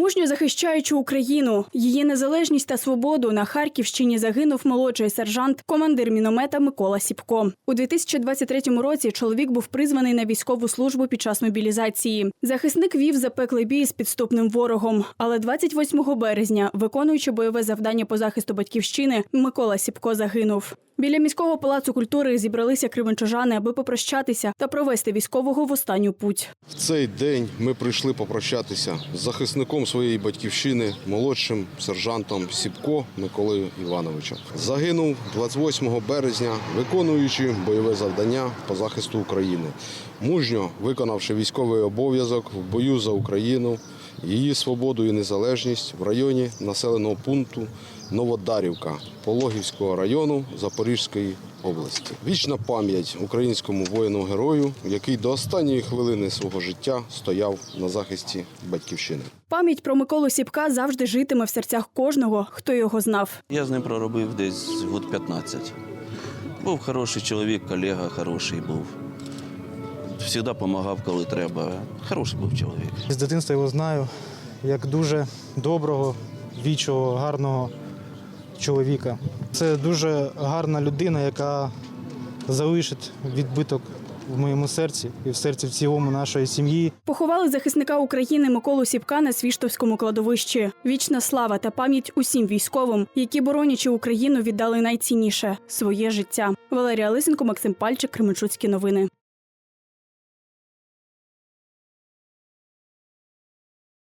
Мужньо захищаючи Україну, її незалежність та свободу на Харківщині загинув молодший сержант, командир міномета Микола Сіпко. У 2023 році чоловік був призваний на військову службу під час мобілізації. Захисник вів запеклий бій з підступним ворогом. Але 28 березня, виконуючи бойове завдання по захисту батьківщини, Микола Сіпко загинув. Біля міського палацу культури зібралися кременчужани, аби попрощатися та провести військового в останню путь. В цей день ми прийшли попрощатися з захисником своєї батьківщини, молодшим сержантом Сіпко Миколою Івановичем. Загинув 28 березня, виконуючи бойове завдання по захисту України, мужньо виконавши військовий обов'язок в бою за Україну, її свободу і незалежність в районі населеного пункту Новодарівка Пологівського району Запорізької області. Вічна пам'ять українському воїну-герою, який до останньої хвилини свого життя стояв на захисті батьківщини. Пам'ять про Миколу Сіпка завжди житиме в серцях кожного, хто його знав. Я з ним проробив десь год 15. Був хороший чоловік, колега хороший був. Завжди допомагав, коли треба. Хороший був чоловік. З дитинства його знаю як дуже доброго, вічого, гарного чоловіка. Це дуже гарна людина, яка залишить відбиток в моєму серці і в серці в цілому нашої сім'ї. Поховали захисника України Миколу Сіпка на Свіштовському кладовищі. Вічна слава та пам'ять усім військовим, які боронячи Україну віддали найцінніше своє життя. Валерія Лисенко, Максим Пальчик, Кременчуцькі новини.